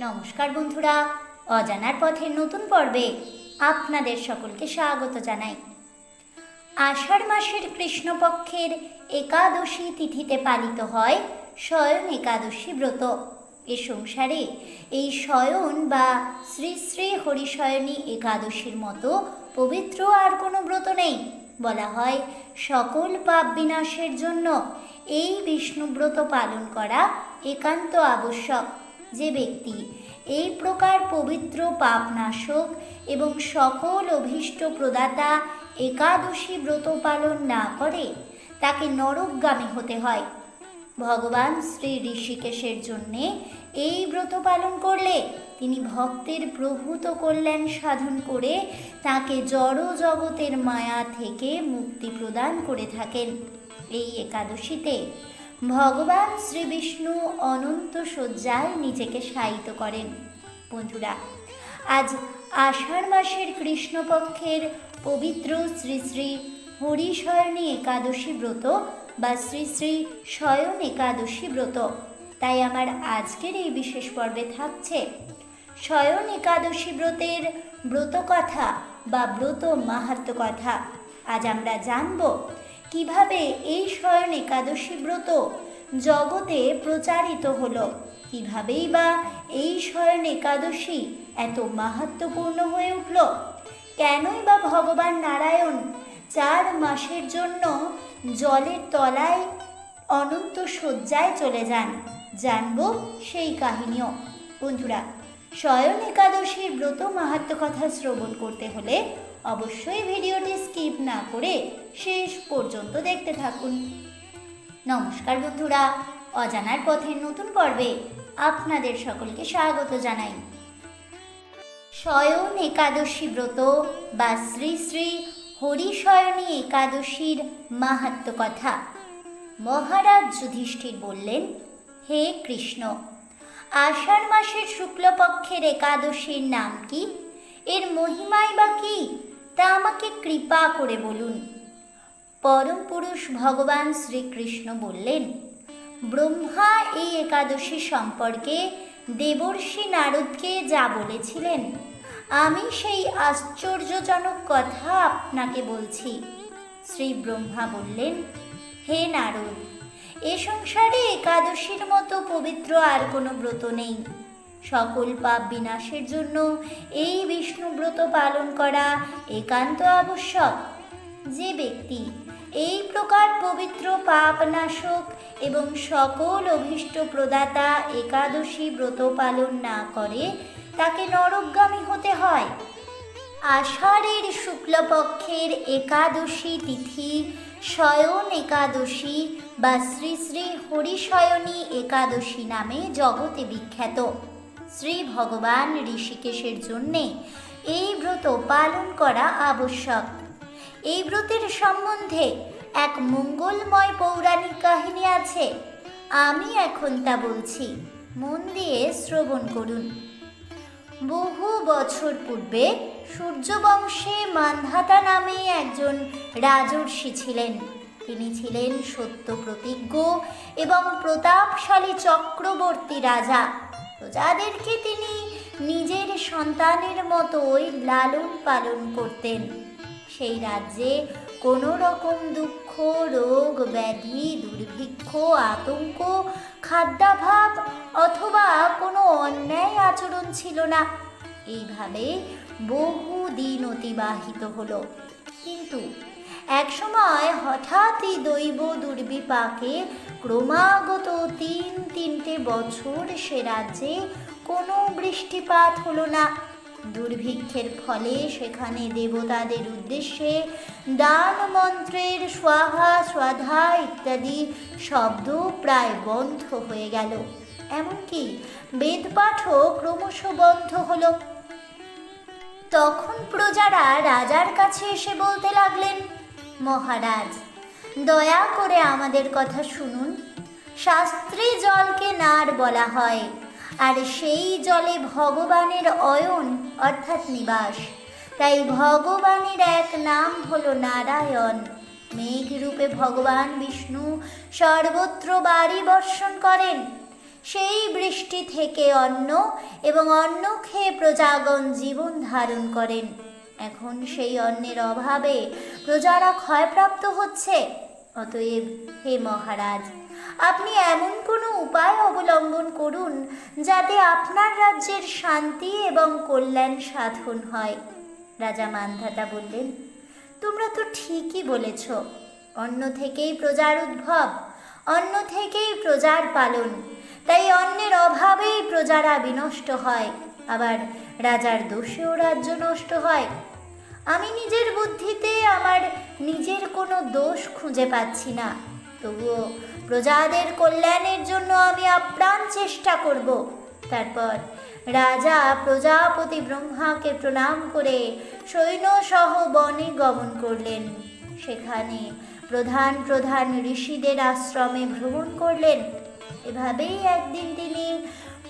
নমস্কার বন্ধুরা, অজানার পথের নতুন পর্বে আপনাদের সকলকে স্বাগত জানাই। আষাঢ় মাসের কৃষ্ণপক্ষের একাদশী তিথিতে পালিত হয় শয়ন একাদশী ব্রত। এ সংসারে এই শয়ন বা শ্রী শ্রী হরিশয়নী একাদশীর মতো পবিত্র আর কোনো ব্রত নেই। বলা হয়, সকল পাপ বিনাশের জন্য এই বিষ্ণুব্রত পালন করা একান্ত আবশ্যক। যে ব্যক্তি, এই প্রকার পবিত্র পাপনাশক এবং সকল অভীষ্ট প্রদাতা একাদশী ব্রত পালন না করে, তাকে নরকগামী হতে হয়। ভগবান শ্রী ঋষিকেশের জন্যে এই ব্রত পালন করলে তিনি ভক্তের প্রভূত কল্যাণ সাধন করে তাকে জড় জগতের মায়া থেকে মুক্তি প্রদান করে থাকেন। এই একাদশীতে ভগবান শ্রী বিষ্ণু অনন্ত শয্যায় নিজেকে শায়িত করেন। বন্ধুরা, আজ আষাঢ় মাসের কৃষ্ণপক্ষের পবিত্র শ্রী শ্রী হরিশয়নী একাদশী ব্রত বা শ্রী শ্রী শয়ন একাদশী ব্রত। তাই আমার আজকের এই বিশেষ পর্বে থাকছে শয়ন একাদশী ব্রতের ব্রত কথা বা ব্রত মাহাত্ম কথা। আজ আমরা জানব কীভাবে এই শয়ন একাদশী ব্রত জগতে প্রচারিত হলো? কিভাবেই বা এই শয়ন একাদশী এত মাহাত্মপূর্ণ হয়ে উঠল? কেনই বা ভগবান নারায়ণ চার মাসের জন্য জলের তলায় অনন্ত শয্যায় চলে যান? জানব সেই কাহিনীও। বন্ধুরা শয়ন একাদশীর ব্রত মাহাত্ম কথা শ্রবণ করতে হলে অবশ্যই ভিডিওটি স্কিপ না করে শেষ পর্যন্ত দেখতে থাকুন। নমস্কার বন্ধুরা, অজানার পথের নতুন পর্বে আপনাদের সকলকে স্বাগত জানাই। শয়ন একাদশী ব্রত বা শ্রী শ্রী হরিশয়নী একাদশীর মাহাত্ম কথা মহারাজ যুধিষ্ঠির বললেন, হে কৃষ্ণ, আষাঢ় মাসের শুক্লপক্ষের একাদশীর নাম কি? এর মহিমাই বা কি? তা আমাকে কৃপা করে বলুন। পরম পুরুষ ভগবান শ্রীকৃষ্ণ বললেন, ব্রহ্মা এই একাদশী সম্পর্কে দেবর্ষি নারদকে যা বলেছিলেন, আমি সেই আশ্চর্যজনক কথা আপনাকে বলছি। শ্রী ব্রহ্মা বললেন, হে নারদ, এ সংসারে একাদশীর মতো পবিত্র আর কোনো ব্রত নেই। সকল পাপ বিনাশের জন্য এই বিষ্ণু ব্রত পালন করা একান্ত আবশ্যক। যে ব্যক্তি এই প্রকার পবিত্র পাপ নাশক এবং সকল অভীষ্ট প্রদাতা একাদশী ব্রত পালন না করে তাকে নরকগামী হতে হয়। আষাঢ়ের শুক্লপক্ষের একাদশী তিথি শয়ন একাদশী বা শ্রী শ্রী হরিশয়নী একাদশী নামে জগতে বিখ্যাত। শ্রী ভগবান ঋষিকেশের জন্যে এই ব্রত পালন করা আবশ্যক। এই ব্রতের সম্বন্ধে এক মঙ্গলময় পৌরাণিক কাহিনী আছে। আমি এখন তা বলছি। মন দিয়ে শ্রবণ করুন। বহু বছর পূর্বে সূর্যবংশে মান্ধাতা নামে একজন রাজর্ষি ছিলেন। তিনি ছিলেন সত্য প্রতিজ্ঞ এবং প্রতাপশালী চক্রবর্তী রাজা। প্রজাদেরকে তিনি নিজের সন্তানের মতোই লালন পালন করতেন। সেই রাজ্যে কোনো রকম দুঃখ, রোগ, ব্যাধি, দুর্ভিক্ষ, আতঙ্ক, খাদ্যাভাব অথবা কোনো অন্যায় আচরণ ছিল না। এইভাবে বহু দিন অতিবাহিত হলো। কিন্তু একসময় হঠাৎই দৈব দুর্বিপাকে ক্রমাগত তিন তিনটে বছর সে রাজ্যে কোনো বৃষ্টিপাত হলো না। দুর্ভিক্ষের ফলে সেখানে দেবতাদের উদ্দেশ্যে দান মন্ত্রের স্বাহা স্বাধা ইত্যাদি শব্দ প্রায় বন্ধ হয়ে গেল। এমনকি বেদপাঠও ক্রমশ বন্ধ হলো। তখন প্রজারা রাজার কাছে এসে বলতে লাগলেন, মহারাজ, দয়া করে আমাদের কথা শুনুন। শাস্ত্রে জলকে নার বলা হয়। আর সেই জলে ভগবানের অয়ন, অর্থাৎ নিবাস। তাই ভগবানের এক নাম হলো নারায়ণ। মেঘরূপে ভগবান বিষ্ণু সর্বত্র বাড়ি বর্ষণ করেন। সেই বৃষ্টি থেকে অন্ন এবং অন্ন খেয়ে প্রজাগণ জীবন ধারণ করেন। এখন সেই অন্নের অভাবে প্রজারা ক্ষয়প্রাপ্ত হচ্ছে। অতএব হে মহারাজ আপনি এমন কোনো উপায় অবলম্বন করুন যাতে আপনার রাজ্যের শান্তি এবং কল্যাণ সাধন হয়। রাজা মান্ধাতা বললেন, তোমরা তো ঠিকই বলেছ, অন্ন থেকেই প্রজার উদ্ভব, অন্ন থেকেই প্রজার পালন, তাই অন্যের অভাবেই প্রজারা বিনষ্ট হয়, আবার রাজার দোষেও রাজ্য নষ্ট হয়। আমি নিজের বুদ্ধিতে আমার নিজের কোনো দোষ খুঁজে পাচ্ছি না। তবুও প্রজাদের কল্যাণের জন্য আমি আপ্রাণ চেষ্টা করব। তারপর রাজা প্রজাপতি ব্রহ্মাকে প্রণাম করে সৈন্যসহ বনে গমন করলেন। সেখানে প্রধান প্রধান ঋষিদের আশ্রমে ভ্রমণ করলেন। এভাবেই একদিন তিনি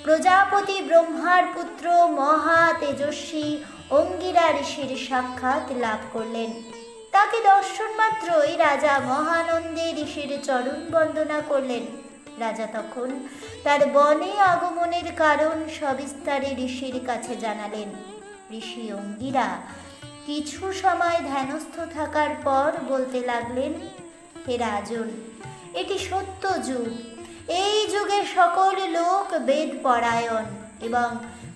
প্রজাপতি ব্রহ্মার পুত্র মহা তেজস্বী অঙ্গিরা ঋষির সাক্ষাৎ লাভ করলেন। তাকে দর্শন মাত্রই রাজা মহানন্দে ঋষির চরণ বন্দনা করলেন। রাজা তখন তার বনে আগমনের কারণ সবিস্তারে ঋষির কাছে জানালেন। ঋষি অঙ্গিরা, কিছু সময় ধ্যানস্থ থাকার পর বলতে লাগলেন, হে রাজন, এটি সত্য যুগ। এই যুগে সকল লোক বেদ পরায়ণ এবং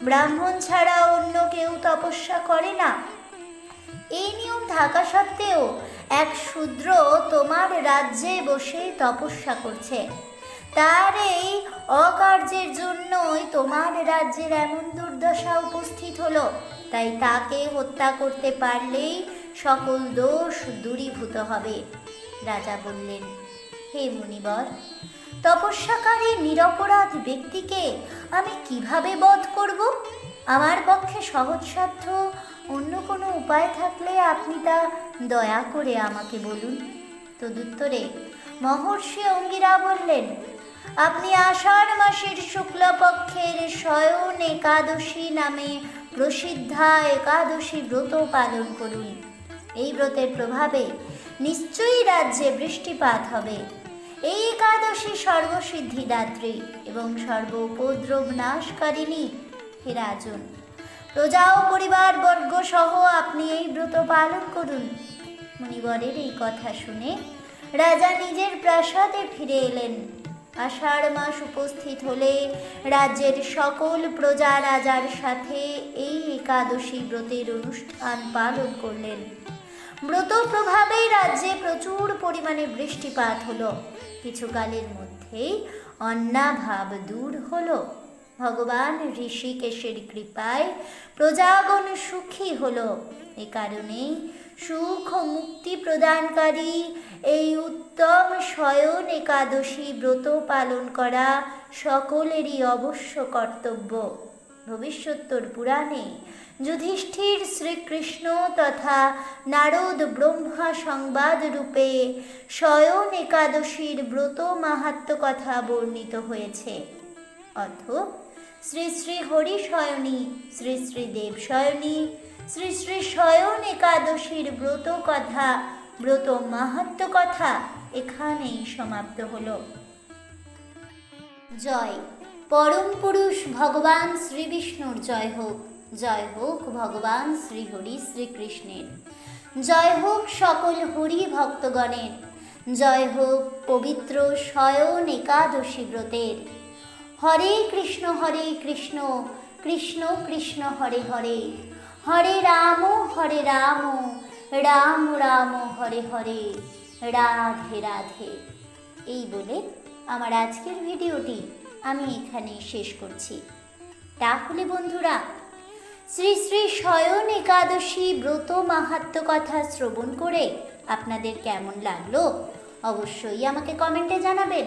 ব্রাহ্মণ ছাড়া অন্য কেউ তপস্যা করে না। এই নিয়ম থাকা সত্ত্বেও এক শূদ্র তোমার রাজ্যে বসে তপস্যা করছে। তার এই অকার্যের জন্যই তোমার রাজ্যের এমন দুর্দশা উপস্থিত হলো। তাই তাকে হত্যা করতে পারলেই সকল দোষ দূরীভূত হবে। রাজা বললেন, হে মুনিবর, তপস্যাকারী নিরপরাধ ব্যক্তিকে আমি কীভাবে বধ করব? আমার পক্ষে সহজসাধ্য অন্য কোনো উপায় থাকলে আপনি তা দয়া করে আমাকে বলুন। তদুত্তরে মহর্ষি অঙ্গিরা বললেন, আপনি আষাঢ় মাসের শুক্লপক্ষের শয়ন একাদশী নামে প্রসিদ্ধা একাদশী ব্রত পালন করুন। এই ব্রতের প্রভাবে নিশ্চয়ই রাজ্যে বৃষ্টিপাত হবে। এই একাদশী সর্বসিদ্ধিদাত্রী এবং সর্ব উপদ্রব নাশকারিণী হে রাজন প্রজা ও পরিবার বর্গ সহ আপনি এই ব্রত পালন করুন। মুনিবরের এই কথা শুনে রাজা নিজের প্রাসাদে ফিরে এলেন। আষাঢ় মাস উপস্থিত হলে রাজ্যের সকল প্রজা রাজার সাথে এই একাদশী ব্রতের অনুষ্ঠান পালন করলেন। ব্রত প্রভাবেই রাজ্যে প্রচুর পরিমাণে বৃষ্টিপাত হলো। কিছুকালের মধ্যেই অন্নাভাব দূর হলো। ভগবান ঋষিকেশের কৃপায় প্রজাগণ সুখী হলো। এ কারণেই সুখ মুক্তি প্রদানকারী এই উত্তম শয়ন একাদশী ব্রত পালন করা সকলেরই অবশ্য কর্তব্য। ভবিষ্যোত্তর পুরাণে যুধিষ্ঠির শ্রীকৃষ্ণ তথা নারদ ব্রহ্মা সংবাদ রূপে শয়ন একাদশীর ব্রত মাহাত্ম কথা বর্ণিত হয়েছে। অথ শ্রী শ্রী হরি শয়নী শ্রী শ্রী দেব শয়নী শ্রী শ্রী শয়ন একাদশীর ব্রত কথা, ব্রত মাহাত্ম কথা এখানেই সমাপ্ত হল। জয়। পরম পুরুষ ভগবান শ্রী বিষ্ণুর জয় হোক। জয় হোক ভগবান শ্রী হরি শ্রীকৃষ্ণের জয় হোক সকল হরি ভক্তগণের। জয় হোক পবিত্র শয়ন একাদশী ব্রতের। হরে কৃষ্ণ হরে কৃষ্ণ কৃষ্ণ কৃষ্ণ, হরে হরে। হরে রাম হরে রাম রাম রাম, হরে হরে। রাধে রাধে। এই বলে আমার আজকের ভিডিওটি আমি এখানে শেষ করছি। তাহলে বন্ধুরা, শ্রী শ্রী শয়ন একাদশী ব্রত মাহাত্ম কথা শ্রবণ করে আপনাদের কেমন লাগল, অবশ্যই আমাকে কমেন্টে জানাবেন।